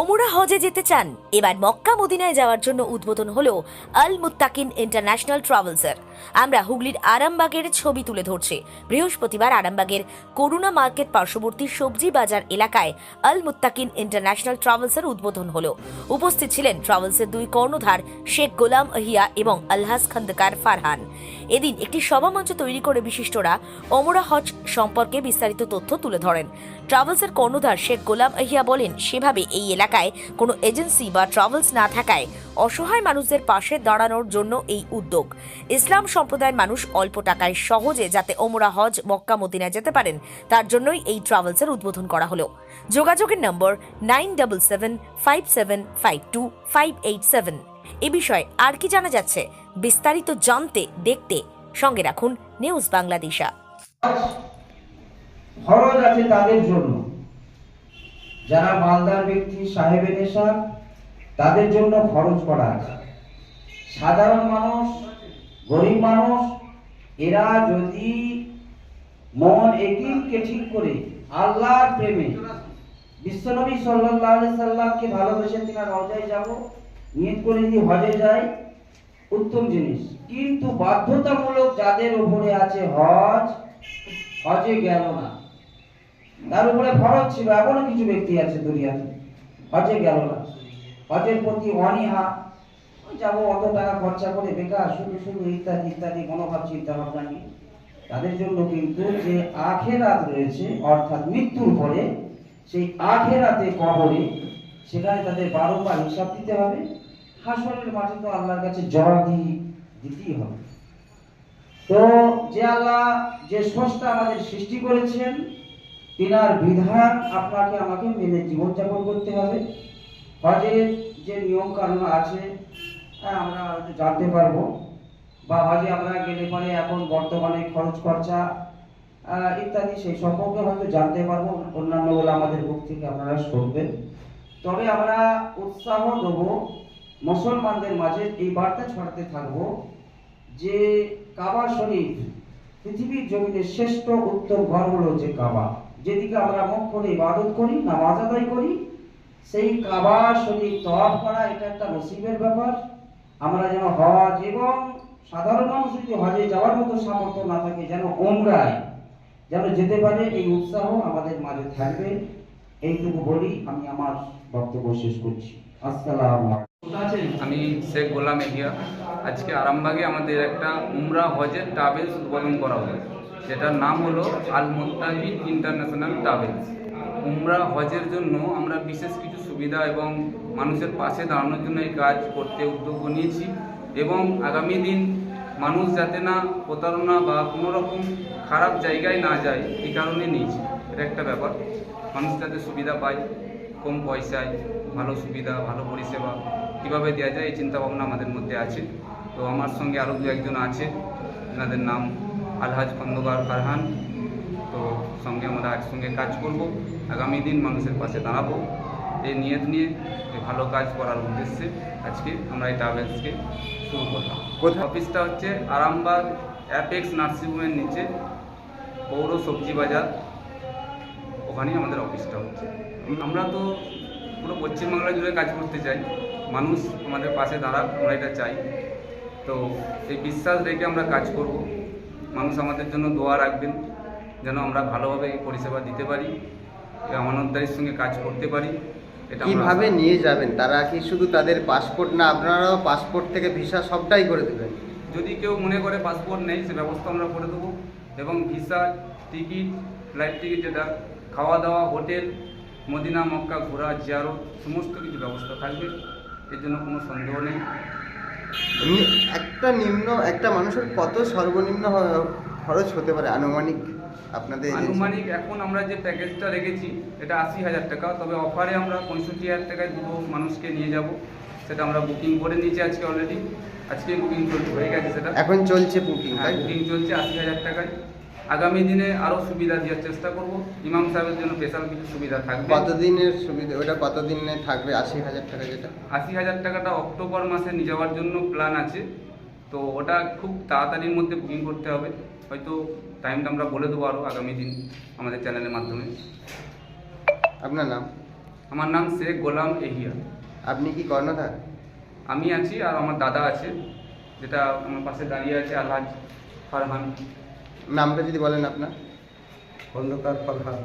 ওমরা হজে যেতে চান, এবার মক্কা মদিনায় যাওয়ার জন্য উদ্বোধন হলো আল মুত্তাকিন ইন্টারন্যাশনাল ট্রাভেলসের। আমরা হুগলির আরামবাগের ছবি তুলে ধরছি। বৃহস্পতিবার আরামবাগের করুণা মার্কেট পার্শ্ববর্তী সবজি বাজার এলাকায় আল মুত্তাকিন ইন্টারন্যাশনাল ট্রাভেলসের উদ্বোধন হলো। উপস্থিত ছিলেন ট্রাভেলসের দুই কর্ণধার শেখ গোলাম আহিয়া এবং আলহাস খন্দকার ফারহান। এদিন একটি সভামঞ্চ তৈরি করে বিশিষ্টরা ওমরা হজ সম্পর্কে বিস্তারিত তথ্য তুলে ধরেন। ট্রাভেলসের কর্ণধার শেখ গোলাম আহিয়া বলেন, সেভাবে এই এলাকায় কোনো এজেন্সি বা ট্রাভেলস না থাকায় অসহায় মানুষদের পাশে দাঁড়ানোর জন্য এই উদ্যোগ। ইসলাম সম্প্রদায়ের মানুষ অল্প টাকায় সহজে যাতে ওমরা হজ মক্কা মদিনায় যেতে পারেন, তার জন্যই এই ট্রাভেলসের উদ্বোধন করা হলো। যোগাযোগের number nine double seven five seven five two five eight seven. এ বিষয়ে আর কি জানা যাচ্ছে, বিস্তারিত জানতে, দেখতে, সঙ্গে রাখুন নিউজ বাংলাদেশা। খরচ আছে তাদের জন্য। যারা মালদার ব্যক্তি, সাহেবে নেশা, তাদের জন্য খরচ করা আছে। সাধারণ মানুষ, গরিব মানুষ, এরা যদি মন একিমকে ঠিক করে আল্লাহর প্রেমে, বিশ্বনবী আলাইহি সাল্লামকে ভালোবেসে তিনা রওজায় যাব নিয়ত করে যদি হজে যায়, উত্তম জিনিস। কিন্তু বাধ্যতামূলক যাদের উপরে আছে হজ, হজে গেল না। তার উপরে ফরজ ছিল এমনও কিছু ব্যক্তি আছে দুনিয়াতে, হজে গেল না। হজের প্রতি অনীহা যাব অত টাকা খরচা করে বেকার, শুধু শুধু ইত্যাদি ইত্যাদি, মনোভাব চিন্তা ভাবনা নিয়ে। তাদের জন্য কিন্তু যে আখেরাত রয়েছে, অর্থাৎ মৃত্যুর পরে, সেই আখেরাতে কবরে সেখানে তাদের বারংবার হিসাব দিতে হবে। হাসরের মাঠে তো আল্লাহর কাছে জবাবদি দিতেই হবে। তো যে আল্লাহ যে স্রষ্টা আমাদের সৃষ্টি করেছেন তিনার বিধান আপনাকে আমাকে মেনে জীবনযাপন করতে হবে। হজের যে নিয়ম কানুন আছে হ্যাঁ, আমরা হয়তো জানতে পারব। বা হজে আমরা গেলে পরে এখন বর্তমানে খরচ খরচা ইত্যাদি সেই সম্পর্কে হয়তো জানতে পারব। অন্যান্যগুলো আমাদের বুক থেকে আপনারা শুনবেন। তবে আমরা উৎসাহ দেবো মুসলমানদের মাঝে এই বার্তা ছড়াতে থাকব যে কাবা শরীফ পৃথিবীর জমিনের শ্রেষ্ঠ উত্তম ঘর হলো যে কাবা। যেদিকে আমরা মুখ করে ইবাদত করি, নামাজ আদায় করি, সেই কাবা শরীফ তওয়াফ করা এটা একটা নসিবের ব্যাপার। আমরা যেন হজ এবং সাধারণ মানুষ যদি হজে যাওয়ার মতো সামর্থ্য না থাকে, যেন ওমরায় যেন যেতে পারে, এই উৎসাহ আমাদের মাঝে থাকবে। এইটুকু বলি আমি আমার বক্তব্য শেষ করছি। আসসালামু আমি শেখ গোলাম এহিয়া আজকে আরামবাগে আমাদের একটা উমরা হজের ট্রাভেলস উদ্বোধন করা হলো যেটার নাম হলো আল মোত্তাকিন ইন্টারন্যাশনাল ট্রাভেলস। উমরা হজের জন্য আমরা বিশেষ কিছু সুবিধা এবং মানুষের পাশে দাঁড়ানোর জন্য এই কাজ করতে উদ্যোগ নিয়েছি এবং আগামী দিন মানুষ যাতে না প্রতারণা বা কোনো রকম খারাপ জায়গায় না যায়, এই কারণে নিয়েছি। এটা একটা ব্যাপার। মানুষ যাতে সুবিধা পায়। কম পয়সায় ভালো সুবিধা ভালো পরিষেবা কীভাবে দেওয়া যায় এই চিন্তাভাবনা আমাদের মধ্যে আছে। তো আমার সঙ্গে আরও দু একজন আছে এনাদের নাম আলহাজ খন্দকার ফারহান। তো সঙ্গে আমরা একসঙ্গে কাজ করব আগামী দিন মানুষের পাশে দাঁড়াবো। এই নিয়ত নিয়ে ভালো কাজ করার উদ্দেশ্যে আজকে আমরা এই ট্রাভেলসকে শুরু করলাম? অফিসটা হচ্ছে আরামবাগ অ্যাপেক্স নার্সিংহোমের নিচে পৌর সবজি বাজার। ওখানেই আমাদের অফিসটা হচ্ছে। আমরা তো পুরো পশ্চিমবাংলা জুড়ে কাজ করতে চাই। মানুষ আমাদের পাশে দাঁড়াক আমরা এটা চাই। তো এই বিশ্বাস রেখে আমরা কাজ করব। মানুষ আমাদের জন্য দোয়া রাখবেন যেন আমরা ভালোভাবে এই পরিষেবা দিতে পারি আমানতদারির সঙ্গে কাজ করতে পারি। কীভাবে নিয়ে যাবেন? তারা কি শুধু তাদের পাসপোর্ট না আপনারাও পাসপোর্ট থেকে ভিসা সবটাই করে দেবেন? যদি কেউ মনে করে পাসপোর্ট নেই সে ব্যবস্থা আমরা করে দেবো। এবং ভিসা টিকিট ফ্লাইট টিকিট যেটা খাওয়া দাওয়া হোটেল মদিনা মক্কা ঘোরা জিয়ারত সমস্ত কিছু ব্যবস্থা থাকবে। এর জন্য কোনো সন্দেহ নেই। একটা নিম্ন একটা মানুষের কত সর্বনিম্ন খরচ হতে পারে আনুমানিক আপনাদের আনুমানিক এখন আমরা যে প্যাকেজটা রেখেছি এটা আশি হাজার টাকা। তবে অফারে আমরা পঁয়ষট্টি হাজার টাকায় দুটো মানুষকে নিয়ে যাব। সেটা আমরা বুকিং করে নিয়েছি আজকে অলরেডি আজকে বুকিং হয়ে গেছে সেটা। এখন চলছে বুকিং হ্যাঁ বুকিং চলছে আশি হাজার টাকায়। আগামী দিনে আরও সুবিধা দেওয়ার চেষ্টা করব। ইমাম সাহেবের জন্য স্পেশাল কিছু সুবিধা থাকবে। কতদিনের সুবিধা ওটা কতদিনে থাকবে? আশি হাজার টাকা যেটা? আশি হাজার টাকাটা অক্টোবর মাসে নিয়ে যাওয়ার জন্য প্ল্যান আছে। তো ওটা খুব তাড়াতাড়ির মধ্যে বুকিং করতে হবে। হয়তো টাইমটা আমরা বলে দেবো আরও আগামী দিন আমাদের চ্যানেলের মাধ্যমে। আপনার নাম? আমার নাম শেখ গোলাম এহিয়া। আপনি কি কর্ণধার? আমি আছি আর আমার দাদা আছে যেটা আমার পাশে দাঁড়িয়ে আছে আলহাজ ফারহান। নামটা যদি বলেন আপনার। অন্ধকার ফরহান